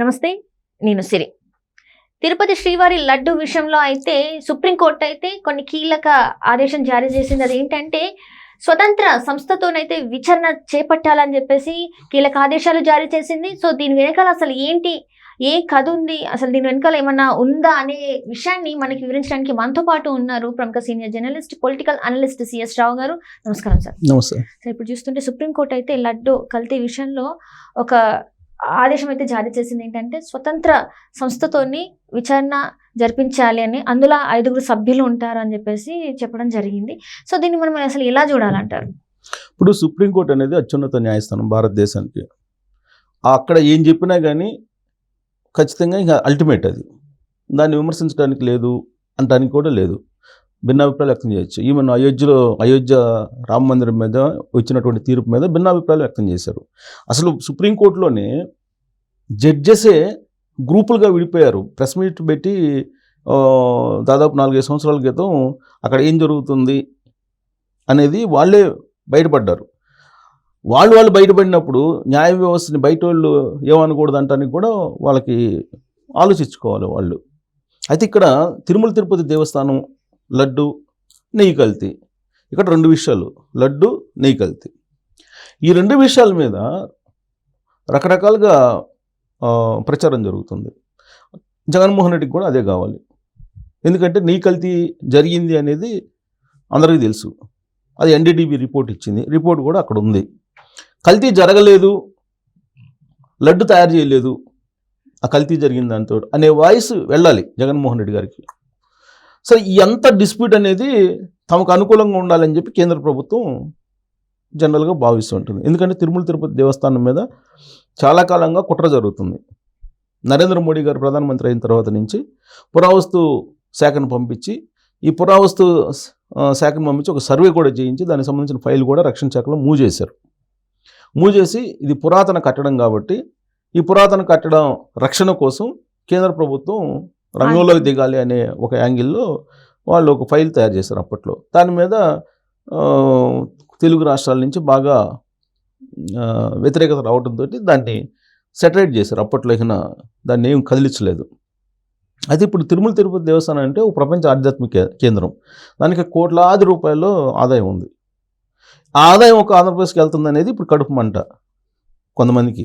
నమస్తే నేను సిరి. తిరుపతి శ్రీవారి లడ్డు విషయంలో అయితే సుప్రీంకోర్టు అయితే కొన్ని కీలక ఆదేశం జారీ చేసింది. అది ఏంటంటే స్వతంత్ర సంస్థతోనైతే విచారణ చేపట్టాలని చెప్పేసి కీలక ఆదేశాలు జారీ చేసింది. సో దీని వెనకాల అసలు ఏంటి ఏ కథ ఉంది అసలు దీని వెనకాల ఏమన్నా ఉందా అనే విషయాన్ని మనకి వివరించడానికి మనతో పాటు ఉన్నారు ప్రముఖ senior journalist political analyst C S Rao గారు. నమస్కారం సార్. నమస్తే. సో ఇప్పుడు చూస్తుంటే సుప్రీంకోర్టు అయితే లడ్డు కల్తీ విషయంలో ఒక ఆదేశం అయితే జారీ చేసింది ఏంటంటే స్వతంత్ర సంస్థతోని విచారణ జరిపించాలి అని అందులో ఐదుగురు సభ్యులు ఉంటారు అని చెప్పేసి చెప్పడం జరిగింది. సో దీన్ని మనం అసలు ఎలా చూడాలంటారు? ఇప్పుడు సుప్రీంకోర్టు అనేది అత్యున్నత న్యాయస్థానం భారతదేశానికి. అక్కడ ఏం చెప్పినా కానీ ఖచ్చితంగా ఇంకా అల్టిమేట్ అది. దాన్ని విమర్శించడానికి లేదు అంటానికి కూడా లేదు. భిన్నాభిప్రాయాలు వ్యక్తం చేయొచ్చు. ఈమెను అయోధ్యలో అయోధ్య రామ మందిరం మీద వచ్చినటువంటి తీర్పు మీద భిన్నాభిప్రాయాలు వ్యక్తం చేశారు. అసలు సుప్రీంకోర్టులోనే జడ్జెసే గ్రూపులుగా విడిపోయారు. ప్రెస్ మీట్ పెట్టి దాదాపు నాలుగైదు సంవత్సరాల క్రితం అక్కడ ఏం జరుగుతుంది అనేది వాళ్ళే బయటపడ్డారు. వాళ్ళు వాళ్ళు బయటపడినప్పుడు న్యాయ వ్యవస్థని బయట వాళ్ళు ఏమనకూడదు అంటానికి కూడా వాళ్ళకి ఆలోచించుకోవాలి వాళ్ళు. అయితే ఇక్కడ తిరుమల తిరుపతి దేవస్థానం లడ్డు నెయ్యి కల్తీ. ఇక్కడ రెండు విషయాలు. లడ్డు నెయ్యి కల్తీ. ఈ రెండు విషయాల మీద రకరకాలుగా ప్రచారం జరుగుతుంది. జగన్మోహన్ రెడ్డికి కూడా అదే కావాలి. ఎందుకంటే నెయ్యి కల్తీ జరిగింది అనేది అందరికీ తెలుసు. అది ఎన్డీడీబీ రిపోర్ట్ ఇచ్చింది. రిపోర్ట్ కూడా అక్కడ ఉంది. కల్తీ జరగలేదు. లడ్డు తయారు చేయలేదు. ఆ కల్తీ జరిగింది దాంతో అనే వాయిస్ వెళ్ళాలి జగన్మోహన్ రెడ్డి గారికి. సో ఈ అంత డిస్ప్యూట్ అనేది తమకు అనుకూలంగా ఉండాలని చెప్పి కేంద్ర ప్రభుత్వం జనరల్గా భావిస్తూ ఉంటుంది. ఎందుకంటే తిరుమల తిరుపతి దేవస్థానం మీద చాలా కాలంగా కుట్ర జరుగుతుంది. నరేంద్ర మోడీ గారు ప్రధానమంత్రి అయిన తర్వాత నుంచి పురావస్తు శాఖను పంపించి ఈ పురావస్తు శాఖను పంపించి ఒక సర్వే కూడా చేయించి దానికి సంబంధించిన ఫైల్ కూడా రక్షణ శాఖలో మూవ్ చేశారు మూవ్ చేసి ఇది పురాతన కట్టడం కాబట్టి ఈ పురాతన కట్టడం రక్షణ కోసం కేంద్ర ప్రభుత్వం రంగంలోకి దిగాలి అనే ఒక యాంగిల్లో వాళ్ళు ఒక ఫైల్ తయారు చేశారు అప్పట్లో. దాని మీద తెలుగు రాష్ట్రాల నుంచి బాగా వ్యతిరేకత రావడంతో దాన్ని సెటరేట్ చేశారు. అప్పట్లో ఇక దాన్ని ఏం కదిలించలేదు. అయితే ఇప్పుడు తిరుమల తిరుపతి దేవస్థానం అంటే ఒక ప్రపంచ ఆధ్యాత్మిక కేంద్రం. దానికి కోట్లాది రూపాయలు ఆదాయం ఉంది. ఆ ఆదాయం ఒక ఆంధ్రప్రదేశ్కి వెళ్తుంది అనేది ఇప్పుడు కడుపు మంట కొంతమందికి.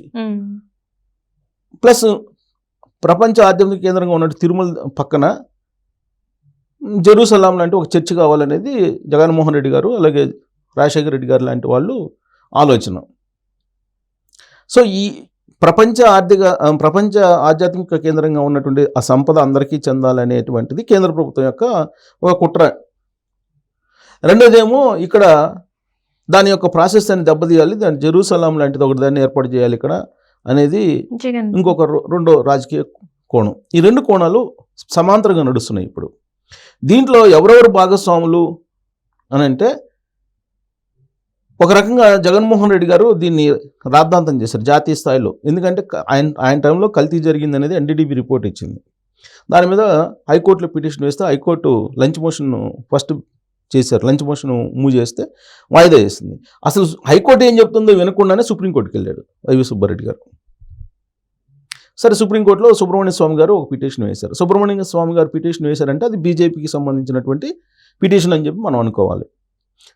ప్లస్ ప్రపంచ ఆధ్యాత్మిక కేంద్రంగా ఉన్నట్టు తిరుమల పక్కన జెరూసలాం లాంటి ఒక చర్చి కావాలనేది జగన్మోహన్ రెడ్డి గారు అలాగే రాజశేఖర రెడ్డి గారు లాంటి వాళ్ళు ఆలోచన. సో ఈ ప్రపంచ ఆర్థిక ప్రపంచ ఆధ్యాత్మిక కేంద్రంగా ఉన్నటువంటి ఆ సంపద అందరికీ చెందాలనేటువంటిది కేంద్ర ప్రభుత్వం యొక్క ఒక కుట్ర. రెండోదేమో ఇక్కడ దాని యొక్క ప్రాసెస్ అని దెబ్బతీయాలి దాని జెరూసలాం లాంటిది ఒకటి దాన్ని ఏర్పాటు చేయాలి ఇక్కడ. అనేది ఇంకొక రెండో రాజకీయ కోణం. ఈ రెండు కోణాలు సమాంతరంగా నడుస్తున్నాయి ఇప్పుడు. దీంట్లో ఎవరెవరు భాగస్వాములు అని అంటే ఒక రకంగా జగన్మోహన్ రెడ్డి గారు దీన్ని రాద్ధాంతం చేశారు జాతీయ స్థాయిలో. ఎందుకంటే ఆయన ఆయన టైంలో కల్తీ జరిగింది అనేది ఎన్డీడీబీ రిపోర్ట్ ఇచ్చింది. దాని మీద హైకోర్టులో పిటిషన్ వేస్తే హైకోర్టు లంచ్ మోషన్ ఫస్ట్ చేశారు. లంచ్ మోషన్ మూవ్ చేస్తే వాయిదా చేసింది అసలు హైకోర్టు ఏం చెప్తుందో వినకుండానే సుప్రీంకోర్టుకి వెళ్ళాడు వైవి సుబ్బారెడ్డి గారు. సరే సుప్రీంకోర్టులో సుబ్రహ్మణ్య స్వామి గారు ఒక పిటిషన్ వేశారు. సుబ్రహ్మణ్య స్వామి గారు పిటిషన్ వేశారంటే అది బీజేపీకి సంబంధించినటువంటి పిటిషన్ అని చెప్పి మనం అనుకోవాలి.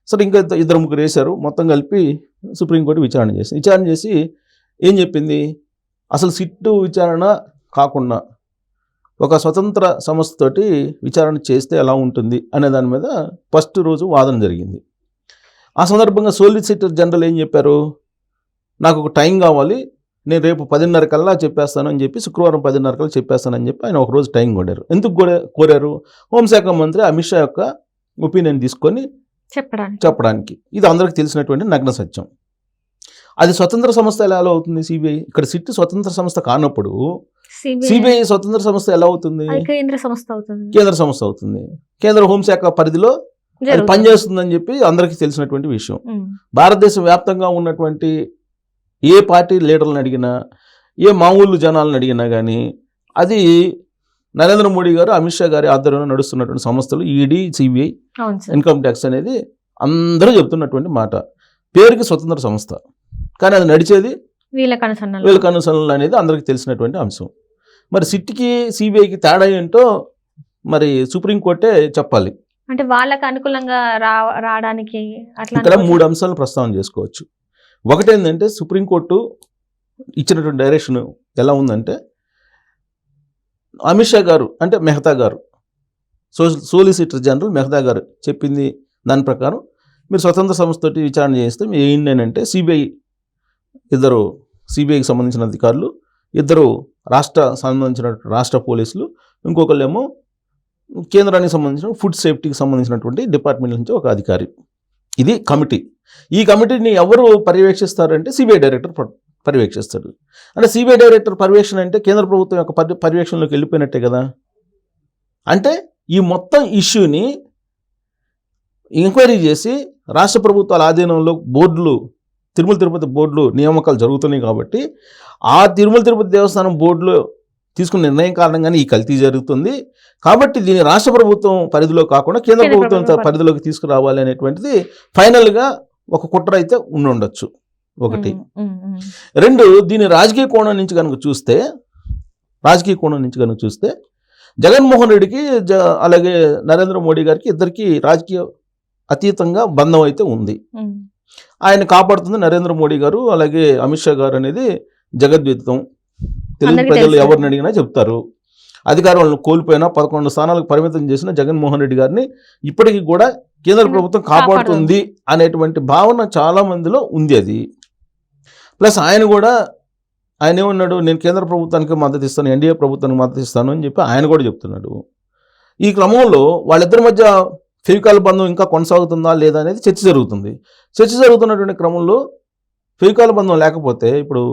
సరే ఇంకా ఇద్దరు ముగ్గురు వేశారు. మొత్తం కలిపి సుప్రీంకోర్టు విచారణ చేసింది. విచారణ చేసి ఏం చెప్పింది? అసలు సిట్టు విచారణ కాకుండా ఒక స్వతంత్ర సంస్థతోటి విచారణ చేస్తే ఎలా ఉంటుంది అనే దాని మీద ఫస్ట్ రోజు వాదన జరిగింది. ఆ సందర్భంగా సోలిసిటర్ జనరల్ ఏం చెప్పారు? నాకు ఒక టైం కావాలి నేను రేపు పదిన్నర కల్లా చెప్పేస్తాను అని చెప్పి శుక్రవారం పదిన్నర కల్లా చెప్పేస్తానని చెప్పి ఆయన ఒక రోజు టైం కోరారు ఎందుకు కోరా- కోరారు? హోంశాఖ మంత్రి అమిత్ షా యొక్క ఒపీనియన్ తీసుకొని చెప్పడానికి. చెప్పడానికి. ఇది అందరికీ తెలిసినటువంటి నగ్న సత్యం. అది స్వతంత్ర సంస్థ ఎలా ఎలా అవుతుంది సిబిఐ? ఇక్కడ సిట్ స్వతంత్ర సంస్థ కానప్పుడు సిబిఐ స్వతంత్ర సంస్థ ఎలా అవుతుంది? కేంద్ర సంస్థ అవుతుంది. కేంద్ర సంస్థ అవుతుంది. కేంద్ర హోంశాఖ పరిధిలో అది. పనిచేస్తుందని చెప్పి అందరికీ తెలిసినటువంటి విషయం. భారతదేశ వ్యాప్తంగా ఉన్నటువంటి ఏ పార్టీ లీడర్లను అడిగినా ఏ మామూలు జనాలను అడిగినా కానీ అది నరేంద్ర మోడీ గారు అమిత్ షా గారి ఆధ్వర్యంలో నడుస్తున్నటువంటి సంస్థలు ఈడీ సిబిఐ ఇన్కమ్ ట్యాక్స్ అనేది అందరూ చెప్తున్నటువంటి మాట. పేరుకి స్వతంత్ర సంస్థ. కానీ అది నడిచేది వీళ్ళకి అనుసరణలు అనేది అందరికీ తెలిసినటువంటి అంశం. మరి సిట్కి సిబిఐకి తేడా ఏంటో మరి సుప్రీంకోర్టే చెప్పాలి. అంటే వాళ్ళకి అనుకూలంగా రావడానికి ఇక్కడ? మూడు అంశాలను ప్రస్తావన చేసుకోవచ్చు. ఒకటి ఏంటంటే సుప్రీంకోర్టు ఇచ్చినటువంటి డైరెక్షన్ ఎలా ఉందంటే అమిత్ షా గారు అంటే మెహతా గారు సో సోలిసిటర్ జనరల్ మెహతా గారు చెప్పింది దాని ప్రకారం మీరు స్వతంత్ర సంస్థతోటి విచారణ చేస్తే మీరు ఏంటంటే సిబిఐ ఇద్దరు సిబిఐకి సంబంధించిన అధికారులు ఇద్దరు రాష్ట్ర సంబంధించిన రాష్ట్ర పోలీసులు ఇంకొకళ్ళేమో కేంద్రానికి సంబంధించిన ఫుడ్ సేఫ్టీకి సంబంధించినటువంటి డిపార్ట్మెంట్ నుంచి ఒక అధికారి. ఇది కమిటీ. ఈ కమిటీని ఎవరు పర్యవేక్షిస్తారంటే సిబిఐ డైరెక్టర్ పర్యవేక్షిస్తాడు. అంటే సిబిఐ డైరెక్టర్ పర్యవేక్షణ అంటే కేంద్ర ప్రభుత్వం యొక్క పర్యవేక్షణలోకి వెళ్ళిపోయినట్టే కదా? అంటే ఈ మొత్తం ఇష్యూని ఎంక్వైరీ చేసి రాష్ట్ర ప్రభుత్వాల ఆధీనంలో బోర్డులు తిరుమల తిరుపతి బోర్డులు నియామకాలు జరుగుతున్నాయి కాబట్టి ఆ తిరుమల తిరుపతి దేవస్థానం బోర్డులో తీసుకున్న నిర్ణయం కారణంగానే ఈ కల్తీ జరుగుతుంది కాబట్టి దీన్ని రాష్ట్ర ప్రభుత్వం పరిధిలో కాకుండా కేంద్ర ప్రభుత్వం పరిధిలోకి తీసుకురావాలి అనేటువంటిది ఫైనల్గా ఒక కుట్ర అయితే ఉండి ఉండొచ్చు ఒకటి. రెండు దీని రాజకీయ కోణం నుంచి కనుక చూస్తే రాజకీయ కోణం నుంచి కనుక చూస్తే జగన్మోహన్ రెడ్డికి జ అలాగే నరేంద్ర మోడీ గారికి ఇద్దరికి రాజకీయ అతీతంగా బంధం అయితే ఉంది. ఆయన కాపాడుతుంది నరేంద్ర మోడీ గారు అలాగే అమిత్ షా గారు అనేది జగద్విదితం తెలుగు ప్రజలు. ఎవరిని అడిగినా చెప్తారు. అధికారాలను కోల్పోయినా పదకొండు స్థానాలకు పరిమితం చేసిన జగన్మోహన్ రెడ్డి గారిని ఇప్పటికీ కూడా కేంద్ర ప్రభుత్వం కాపాడుతుంది. అనేటువంటి భావన చాలా మందిలో ఉంది అది. ప్లస్ ఆయన కూడా ఆయన ఏమన్నాడు నేను కేంద్ర ప్రభుత్వానికి మద్దతు ఇస్తాను ఎన్డీఏ ప్రభుత్వానికి మద్దతు ఇస్తాను అని చెప్పి ఆయన కూడా చెప్తున్నాడు. ఈ క్రమంలో వాళ్ళిద్దరి మధ్య ఫెవికాల్ బంధం ఇంకా కొనసాగుతుందా లేదా అనేది చర్చ జరుగుతుంది. చర్చ జరుగుతున్నటువంటి క్రమంలో ఫెవికాల్ బంధం లేకపోతే ఇప్పుడు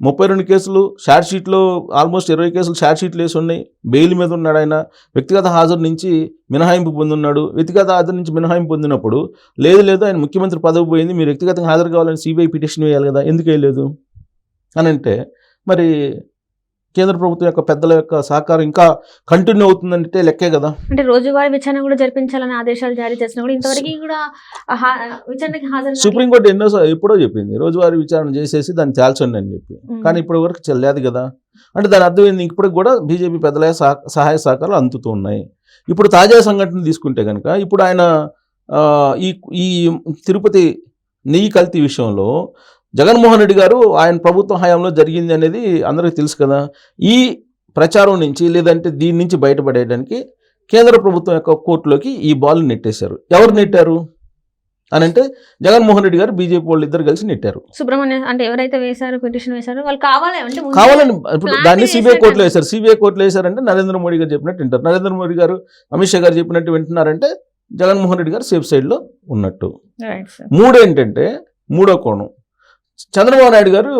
ముప్పై రెండు కేసులు షార్ట్ షీట్లో ఆల్మోస్ట్ ఇరవై కేసులు షార్ట్ షీట్లు వేసి ఉన్నాయి. బెయిల్ మీద ఉన్నాడు ఆయన. వ్యక్తిగత హాజరు నుంచి మినహాయింపు పొందున్నాడు. వ్యక్తిగత హాజరు నుంచి మినహాయింపు పొందినప్పుడు లేదు లేదు ఆయన ముఖ్యమంత్రి పదవి పోయింది. మీరు వ్యక్తిగతంగా హాజరు కావాలని సిబిఐ పిటిషన్ వేయాలి కదా ఎందుకు వేయలేదు? అని అంటే మరి కేంద్ర ప్రభుత్వం యొక్క పెద్దల యొక్క సహకారం ఇంకా కంటిన్యూ అవుతుందంటే లెక్కే కదా. అంటే రోజువారీ విచారణ కూడా జరిపించాలని ఆదేశాలు జారీ చేసినా కూడా ఇంతవరకు కూడా ఆ హా- విచారణకి హాజరు సుప్రీంకోర్టు ఎన్నో ఎప్పుడో చెప్పింది రోజువారీ విచారణ చేసేసి దాన్ని తేల్చండి అని చెప్పి. కానీ ఇప్పటి వరకు చెల్లలేదు కదా. అంటే దాని అర్థం ఏంది? ఇప్పటికి కూడా బీజేపీ పెద్దల సహ- సహాయ సహకారాలు అందుతూ ఉన్నాయి. ఇప్పుడు తాజా సంఘటన తీసుకుంటే కనుక ఇప్పుడు ఆయన ఈ ఈ తిరుపతి నెయ్యి కల్తీ విషయంలో జగన్మోహన్ రెడ్డి గారు ఆయన ప్రభుత్వ హయాంలో జరిగింది అనేది అందరికీ తెలుసు కదా. ఈ ప్రచారం నుంచి లేదంటే దీని నుంచి బయటపడేయడానికి కేంద్ర ప్రభుత్వం యొక్క కోర్టులోకి ఈ బాల్ నెట్టేశారు. ఎవరు నెట్టారు? అని అంటే జగన్మోహన్ రెడ్డి గారు బీజేపీ వాళ్ళు ఇద్దరు కలిసి నెట్టారు. సుబ్రహ్మణ్యం అంటే ఎవరైతే వేశారో పిటిషన్ వేశారో వాళ్ళు కావాలి అంటే ముందే- కావాలని ఇప్పుడు దాన్ని సిబిఐ కోర్టులో. వేశారు. సిబిఐ కోర్టులో వేశారంటే నరేంద్ర మోడీ గారు చెప్పినట్టు వింటారు. నరేంద్ర మోడీ గారు అమిత్ షా గారు చెప్పినట్టు వింటున్నారంటే జగన్మోహన్ రెడ్డి గారు సేఫ్ సైడ్లో ఉన్నట్టు. Right, sir. మూడు ఏంటంటే మూడో కోణం. చంద్రబాబు నాయుడు గారు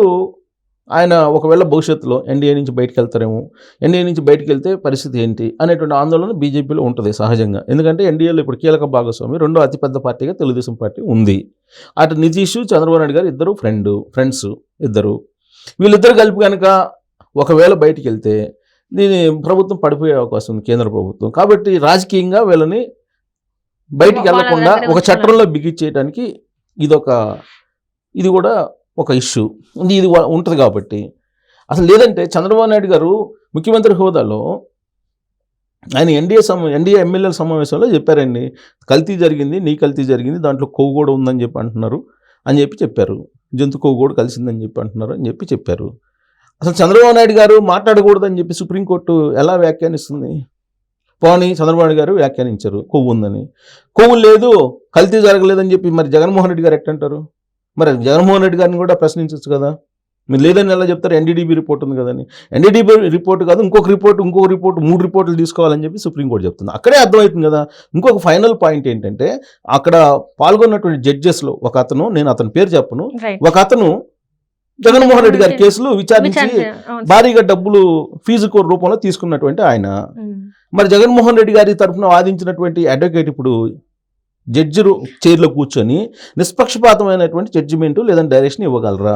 ఆయన ఒకవేళ భవిష్యత్తులో ఎన్డీఏ నుంచి బయటకు వెళ్తారేమో ఎన్డీఏ నుంచి బయటకు వెళ్తే పరిస్థితి ఏంటి అనేటువంటి ఆందోళన బీజేపీలో ఉంటుంది సహజంగా. ఎందుకంటే ఎన్డీఏలో ఇప్పుడు కీలక భాగస్వామి రెండో అతిపెద్ద పార్టీగా తెలుగుదేశం పార్టీ ఉంది. అటు నితీష్ చంద్రబాబు నాయుడు గారు ఇద్దరు ఫ్రెండ్ ఫ్రెండ్స్ ఇద్దరు. వీళ్ళిద్దరు కలిపి కనుక ఒకవేళ బయటికి వెళ్తే దీని ప్రభుత్వం పడిపోయే అవకాశం ఉంది కేంద్ర ప్రభుత్వం. కాబట్టి రాజకీయంగా వీళ్ళని బయటికి వెళ్ళకుండా ఒక. చట్టంలో బిగించేయడానికి ఇదొక ఇది కూడా ఒక ఇష్యూ. ఇది ఉంటుంది కాబట్టి. అసలు లేదంటే చంద్రబాబు నాయుడు గారు ముఖ్యమంత్రి హోదాలో ఆయన ఎన్డీఏ సమ ఎన్డీఏ ఎమ్మెల్యేల సమావేశంలో చెప్పారండి కల్తీ జరిగింది నీ కల్తీ జరిగింది దాంట్లో కొవ్వు కూడా ఉందని చెప్పి అంటున్నారు అని చెప్పి చెప్పారు. జంతు కొవ్వు కూడా కలిసిందని చెప్పి అంటున్నారు అని చెప్పి చెప్పారు. అసలు చంద్రబాబు నాయుడు గారు మాట్లాడకూడదని చెప్పి సుప్రీంకోర్టు ఎలా వ్యాఖ్యానిస్తుంది? పోనీ చంద్రబాబు నాయుడు గారు వ్యాఖ్యానించారు కొవ్వు ఉందని. కొవ్వు లేదు కల్తీ జరగలేదని చెప్పి మరి జగన్మోహన్ రెడ్డి గారు ఎట్టంటారు మరి జగన్మోహన్ రెడ్డి గారిని కూడా ప్రశ్నించవచ్చు కదా. మీరు లేదని ఎలా చెప్తారు? ఎన్డీడీబీ రిపోర్ట్ ఉంది కదని ఎన్డీడీబీ రిపోర్ట్ కాదు ఇంకొక రిపోర్ట్ ఇంకొక రిపోర్ట్ మూడు రిపోర్టులు తీసుకోవాలని చెప్పి సుప్రీంకోర్టు చెప్తుంది. అక్కడే అర్థమవుతుంది కదా. ఇంకొక ఫైనల్ పాయింట్ ఏంటంటే అక్కడ పాల్గొన్నటువంటి జడ్జెస్లో ఒక అతను నేను అతని పేరు చెప్పను. ఒక అతను జగన్మోహన్ రెడ్డి గారి కేసులు విచారించి. భారీగా డబ్బులు ఫీజు కో- రూపంలో తీసుకున్నటువంటి ఆయన. మరి జగన్మోహన్ రెడ్డి గారి తరఫున వాదించినటువంటి అడ్వకేట్ ఇప్పుడు జడ్జి చైర్లో కూర్చొని నిష్పక్షపాతమైనటువంటి జడ్జిమెంట్ లేదంటే డైరెక్షన్ ఇవ్వగలరా?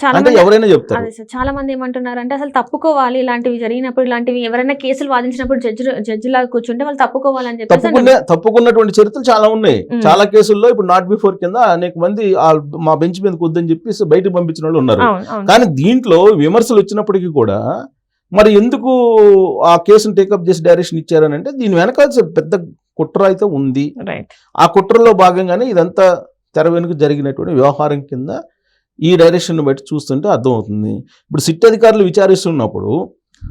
చాలా అంటే మంది ఎవరైనా చెప్తారు. చాలా మంది ఏమంటున్నారు అంటే అసలు తప్పుకోవాలి ఇలాంటివి జరిగినప్పుడు ఇలాంటివి ఎవరైనా కేసులు వాదించినప్పుడు జడ్జి జడ్జి లాగా కూర్చుంటే వాళ్ళు తప్పుకోవాలని తప్పుకునే తప్పుకున్నటువంటి చరిత్రలు చాలా ఉన్నాయి. చాలా కేసుల్లో ఇప్పుడు నాట్ బిఫోర్ కింద అనేక మంది ఆ మా బెంచ్ మీద వద్దని చెప్పి బయటకు పంపించిన వాళ్ళు ఉన్నారు. కానీ దీంట్లో విమర్శలు వచ్చినప్పటికీ కూడా మరి ఎందుకు ఆ కేసును టేకప్ చేసి డైరెక్షన్ ఇచ్చారని అంటే దీని వెనక పెద్ద కుట్ర అయితే ఉంది. ఆ కుట్రలో భాగంగానే ఇదంతా తెర వెనుక జరిగినటువంటి వ్యవహారం కింద ఈ డైరెక్షన్ బట్టి చూస్తుంటే అర్థమవుతుంది. ఇప్పుడు సిట్ అధికారులు విచారిస్తున్నప్పుడు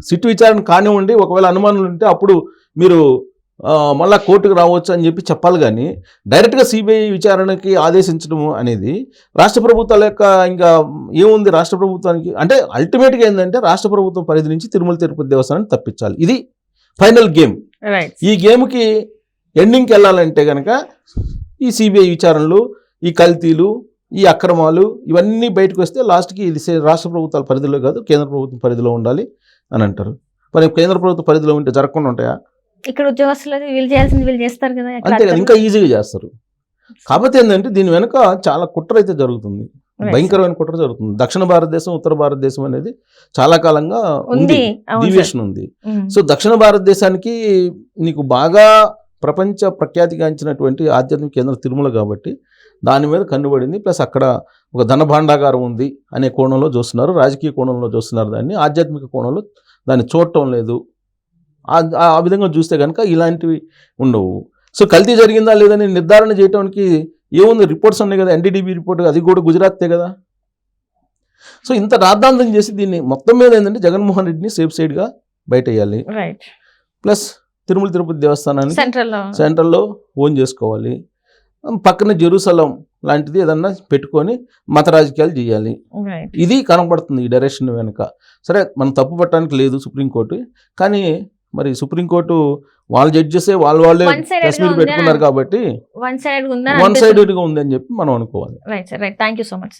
సిట్ విచారణ కానివ్వండి ఒకవేళ అనుమానాలు ఉంటే అప్పుడు మీరు మళ్ళా కోర్టుకు రావచ్చు అని చెప్పి చెప్పాలి కానీ డైరెక్ట్గా సిబిఐ విచారణకి ఆదేశించడం అనేది రాష్ట్ర ప్రభుత్వాల యొక్క ఇంకా ఏముంది రాష్ట్ర ప్రభుత్వానికి? అంటే అల్టిమేట్గా ఏంటంటే రాష్ట్ర ప్రభుత్వం పరిధి నుంచి తిరుమల తిరుపతి దేవస్థానాన్ని తప్పించాలి. ఇది ఫైనల్ గేమ్. ఈ గేమ్కి ఎండింగ్కి వెళ్ళాలంటే కనుక ఈ సిబిఐ విచారణలు ఈ కల్తీలు ఈ అక్రమాలు ఇవన్నీ బయటకు వస్తే లాస్ట్కి ఇది రాష్ట్ర ప్రభుత్వాల పరిధిలో కాదు కేంద్ర ప్రభుత్వం పరిధిలో ఉండాలి అని అంటారు. మరి కేంద్ర ప్రభుత్వ పరిధిలో ఉంటే జరగకుండా ఉంటాయా? ఇక్కడ ఉద్యోగస్తులు అయితే వీళ్ళు చేయాల్సింది వీళ్ళు చేస్తారు కదా ఇక్కడ అంతే కదా ఇంకా ఈజీగా చేస్తారు. కాకపోతే ఏంటంటే దీని వెనుక చాలా కుట్ర అయితే జరుగుతుంది. భయంకరమైన కుట్ర జరుగుతుంది. దక్షిణ భారతదేశం ఉత్తర భారతదేశం అనేది చాలా కాలంగా ఉంది. డీవియేషన్ ఉంది. సో దక్షిణ భారతదేశానికి నీకు బాగా ప్రపంచ ప్రఖ్యాతిగాంచినటువంటి ఆధ్యాత్మిక కేంద్రం తిరుమల కాబట్టి దాని మీద కన్నుబడింది. ప్లస్ అక్కడ ఒక ధన భాండాగారం ఉంది అనే కోణంలో చూస్తున్నారు. రాజకీయ కోణంలో చూస్తున్నారు దాన్ని. ఆధ్యాత్మిక కోణంలో దాన్ని చూడటం లేదు. ఆ- విధంగా చూస్తే కనుక ఇలాంటివి ఉండవు. సో కల్తీ జరిగిందా లేదని నిర్ధారణ చేయడానికి ఏముంది? రిపోర్ట్స్ ఉన్నాయి కదా. ఎన్డీడీబీ రిపోర్ట్ అది కూడా గుజరాతే కదా. సో ఇంత రాద్ధాంతం చేసి దీన్ని మొత్తం మీద ఏంటంటే జగన్మోహన్ రెడ్డిని సేఫ్ సైడ్గా బయట వేయాలి రైట్ ప్లస్ తిరుమల తిరుపతి దేవస్థానాన్ని సెంట్రల్లో ఓన్ చేసుకోవాలి. పక్కన జెరూసలం లాంటిది ఏదన్నా పెట్టుకొని మత రాజకీయాలు చేయాలి. ఇది కనబడుతుంది ఈ డైరెక్షన్ వెనుక. సరే మనం తప్పు పట్టడానికి లేదు సుప్రీంకోర్టు కానీ మరి సుప్రీంకోర్టు వాళ్ళ జడ్జెసే వాళ్ళ వాళ్ళే ఉంది? పెట్టుకున్నారు కాబట్టి వన్ సైడ్ ఉందని చెప్పి మనం అనుకోవాలి. Right sir right thank you so much.